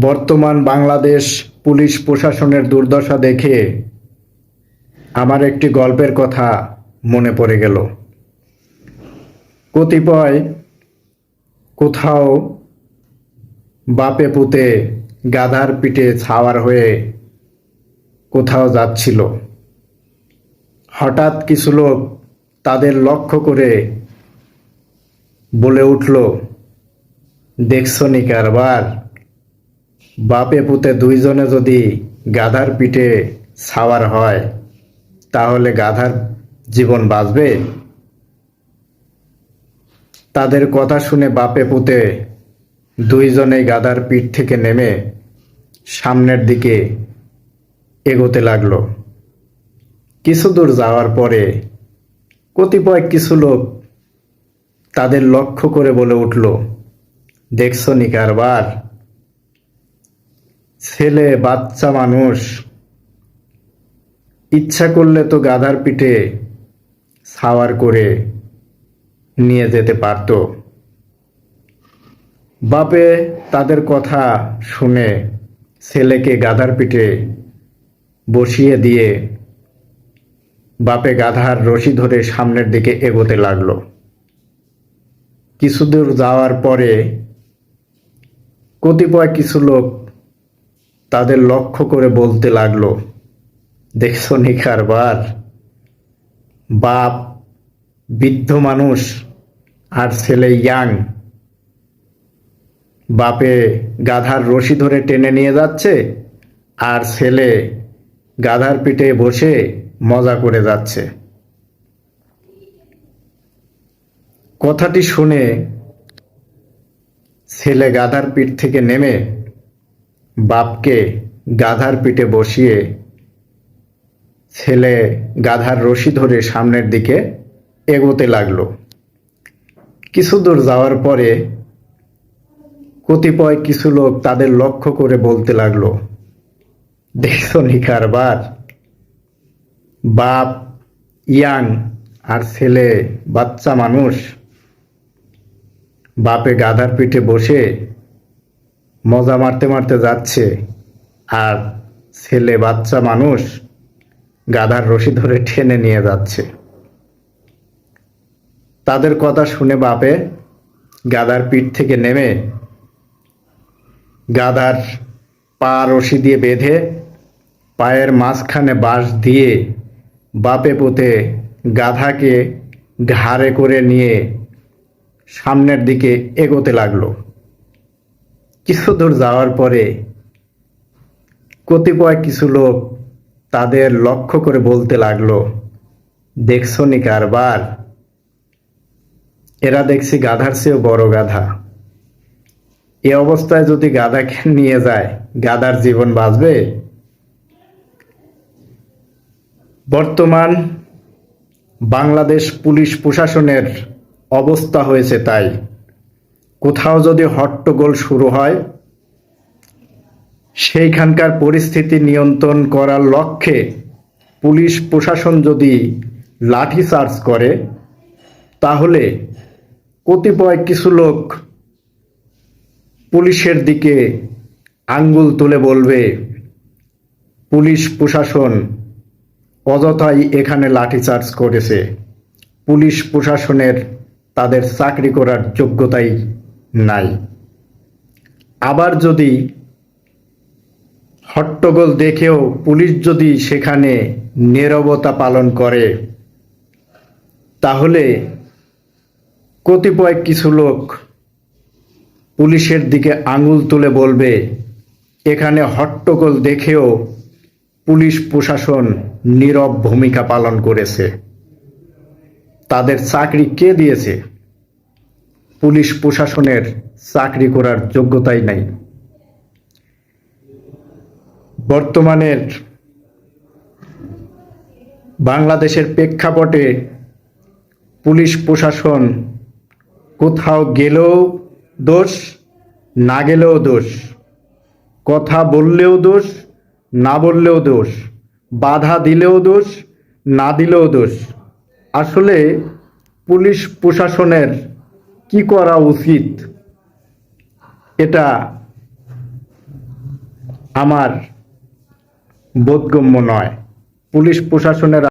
বর্তমান বাংলাদেশ পুলিশ প্রশাসনের দুর্দশা দেখে আমার একটি গল্পের কথা মনে পড়ে গেল। কতিপয় কোথাও বাপে পুতে গাধার পিঠে ছাওয়ার হয়ে কোথাও যাচ্ছিল। হঠাৎ কিছু লোক তাদের লক্ষ্য করে বলে উঠল, দেখছ নি কারবার? বাপে পুতে দুইজনে যদি গাধার পিঠে ছাওয়ার হয়, তাহলে গাধার জীবন বাঁচবে? তাদের কথা শুনে বাপে পুতে দুইজনে গাধার পিঠ থেকে নেমে সামনের দিকে এগোতে লাগল। কিছু দূর যাওয়ার পরে কতিপয় কিছু লোক তাদের লক্ষ্য করে বলে উঠল, দেখছ নি কারবার? ছেলে, বাচ্চা, মানুষ। ইচ্ছা করলে তো গাধার পিঠে সাওয়ার করে নিয়ে যেতে পারত। বাপে তাদের কথা শুনে ছেলেকে গাধার পিঠে বসিয়ে দিয়ে বাপে গাধার রশি ধরে সামনের দিকে এগোতে লাগল। কিছু দূর যাওয়ার পরে কতিপয় কিছু লোক তাদের লক্ষ্য করে বলতে লাগল, দেখছ নি কারবার বাপ, বৃদ্ধ মানুষ আর ছেলে ইয়াং। বাপে গাধার রশি ধরে টেনে নিয়ে যাচ্ছে আর ছেলে গাধার পিঠে বসে মজা করে যাচ্ছে। কথাটি শুনে ছেলে গাধার পিঠ থেকে নেমে বাপকে গাধার পিঠে বসিয়ে ছেলে গাধার রশি ধরে সামনের দিকে এগোতে লাগল। কিছু দূর যাওয়ার পরে কতিপয় কিছু লোক তাদের লক্ষ্য করে বলতে লাগল, দেখছ নি কারবার? বাপ, ইয়াং আর ছেলে, বাচ্চা মানুষ। বাপে গাধার পিঠে বসে মজা মারতে মারতে যাচ্ছে। আর ছেলে বাচ্চা মানুষ গাধার রশি ধরে টেনে নিয়ে যাচ্ছে। তাদের কথা শুনে বাপে গাধার পিঠ থেকে নেমে গাধার পা রশি দিয়ে বেঁধে পায়ের মাঝখানে বাঁশ দিয়ে বাপে পুঁতে গাধাকে ঘাড়ে করে নিয়ে সামনের দিকে এগোতে লাগল। কিছু দূর যাওয়ার পরে কতিপয় কিছু লোক তাদের লক্ষ্য করে বলতে লাগল, দেখছ নি কারবার? এরা দেখছি গাধার চেয়েও বড় গাধা। এ অবস্থায় যদি গাধাকে নিয়ে যায়, গাধার জীবন বাঁচবে? বর্তমান বাংলাদেশ পুলিশ প্রশাসনের অবস্থা হয়েছে তাই। কোথাও যদি হট্টগোল শুরু হয়, সেইখানকার পরিস্থিতি নিয়ন্ত্রণ করার লক্ষ্যে পুলিশ প্রশাসন যদি লাঠি চার্জ করে, তাহলে কতিপয় কিছু লোক পুলিশের দিকে আঙ্গুল তুলে বলবে, পুলিশ প্রশাসন অযথাই এখানে লাঠিচার্জ করেছে। পুলিশ প্রশাসনের তাদের চাকরি করার যোগ্যতাই নাই। আবার যদি হট্টগোল দেখেও পুলিশ যদি সেখানে নীরবতা পালন করে, তাহলে কতিপয় কিছু লোক পুলিশের দিকে আঙুল তুলে বলবে, এখানে হট্টগোল দেখেও পুলিশ প্রশাসন নীরব ভূমিকা পালন করেছে। তাদের চাকরি কে দিয়েছে? পুলিশ প্রশাসনের চাকরি করার যোগ্যতাই নাই। বর্তমানের বাংলাদেশের প্রেক্ষাপটে পুলিশ প্রশাসন কোথাও গেলেও দোষ, না গেলেও দোষ, কথা বললেও দোষ, না বললেও দোষ, বাধা দিলেও দোষ, না দিলেও দোষ। আসলে পুলিশ প্রশাসনের কি করা উচিত? এটা আমার বোধগম্য নয়। পুলিশ প্রশাসনের